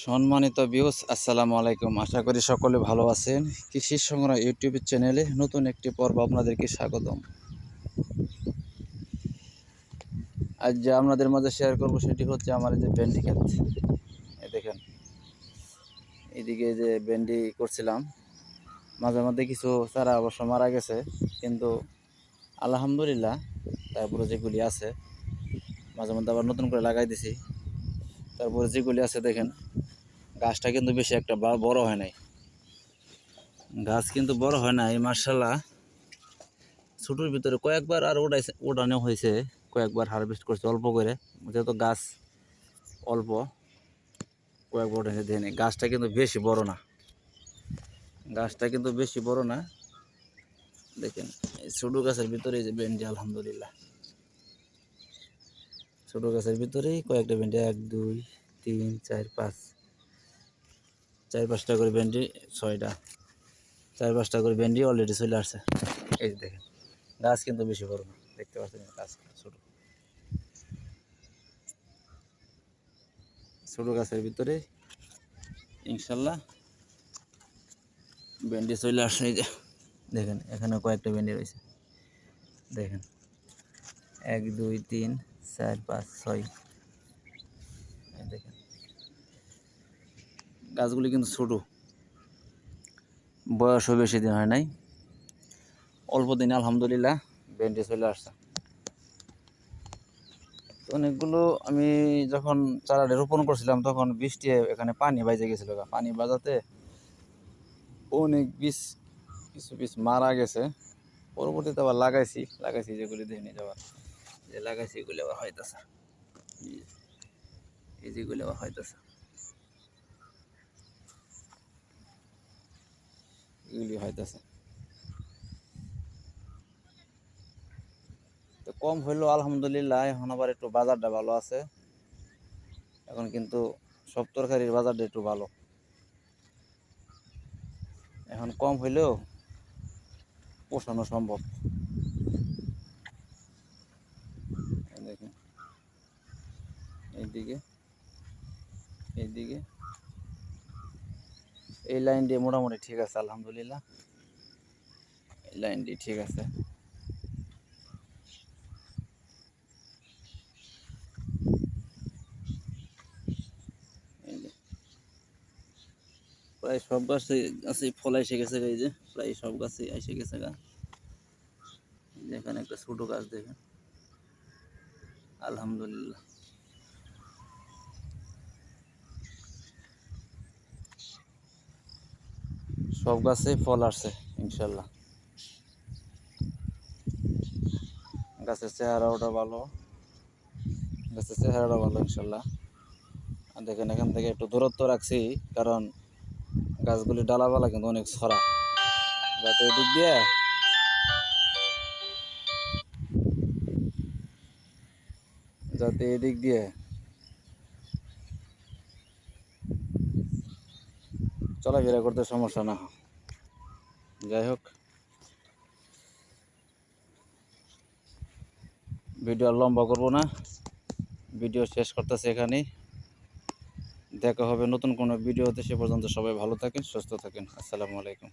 সম্মানিত বিউস আসসালামু আলাইকুম। আশা করি সকলে ভালো আছেন। কৃষি সংগ্রহ ইউটিউব চ্যানেলে নতুন একটি পর্ব আপনাদেরকে স্বাগতম। আজ যে আপনাদের মাঝে শেয়ার করব সেটি হচ্ছে আমার যে ভেন্ডি ক্ষেত। এই দেখেন এদিকে যে ভেন্ডি করছিলাম। মাঝে মধ্যে কিছু চারা অবশ্য মারা গেছে, কিন্তু আলহামদুলিল্লাহ তারপরে যেগুলি আছে, মাঝে মধ্যে আবার নতুন করে লাগাই দিছি। তারপরে যেগুলি আছে দেখেন, গাছটা কিন্তু বেশি একটা বড় হয় নাই। গাছ কিন্তু বড় হয় নাই মার্শাল্লাহ ছোটোর ভিতরে কয়েকবার আর ওটাইছে ওঠানো হয়েছে, কয়েকবার হারভেস্ট করছে অল্প করে। যেহেতু গাছ অল্প, কয়েকবার ওঠাইছে দেয়নি গাছটা কিন্তু বেশি বড় না। গাছটা কিন্তু বেশি বড় না। দেখেন ছোটো গাছের ভিতরে যে ভেন্ডি, আলহামদুলিল্লাহ। ছোটো গাছের ভিতরেই কয়েকটা ভেন্ডি, এক, দুই, তিন, চার, পাঁচ। চার, পাঁচটা করে ভেন্ডি, ছয়টা। চার, পাঁচটা করে ভেন্ডি অলরেডি চলে আসছে। এই যে দেখেন, গাছ কিন্তু বেশি বড় না, দেখতে পাচ্ছেন গাছ ছোট। ছোট গাছের ভিতরে ইনশাল্লাহ ভেন্ডি চলে আসছে এই যে। দেখেন এখানে কয়েকটা ভেন্ডি রয়েছে। দেখেন, এক, দুই, তিন চার, পাঁচ, ছয়। দেখেন। গাছগুলি কিন্তু ছোটো। বয়সও বেশি দিন হয় নাই। অল্প দিন, আলহামদুলিল্লাহ, ভেন্ডি চলে আসছে। অনেকগুলো আমি যখন চারাটা রোপণ করছিলাম, তখন বৃষ্টি এখানে পানি বাজে গেছিল। পানি বাজাতে অনেক বীজ, কিছু বীজ মারা গেছে। পরবর্তীতে আবার লাগাইছি। লাগাইছি যেগুলি দেখে নিয়ে যাবার যে এগুলি এই যেগুলি এগুলি তো কম হইলেও আলহামদুলিল্লাহ, এখন আবার একটু বাজারটা ভালো আছে। এখন কিন্তু সব তরকারির বাজারটা একটু ভালো। এখন কম হইলেও পোষানো সম্ভব এই দেখেন এইদিকে। এইদিকে। এই লাইনটি মোটামুটি ঠিক আছে, আলহামদুলিল্লাহ। এই লাইনটি ঠিক আছে। প্রায় সব গাছে গাছে ফল এসে গেছে এই যে। প্রায় সব গাছে এসে গেছে গা। এখানে একটা ছোট গাছ দেখেন। আলহামদুলিল্লাহ। সব গাছে ফল আসছে, ইনশাল্লাহ। গাছের চেহারাটা ভালো। গাছের চেহারাটা ভালো, ইনশাল্লাহ। আর দেখেন, এখান থেকে একটু দূরত্ব রাখছি, কারণ গাছগুলি ডালাপালা কিন্তু অনেক ছড়া। যাতে এদিক দিয়ে যাতে এদিক দিয়ে চলাফেরা করতে সমস্যা না। যাই হোক। ভিডিও লম্বা করব না। ভিডিও শেষ করতেছে এখানেই। দেখা হবে নতুন কোনো ভিডিওতে। সে পর্যন্ত সবাই ভালো থাকেন, সুস্থ থাকেন। আসসালামু আলাইকুম।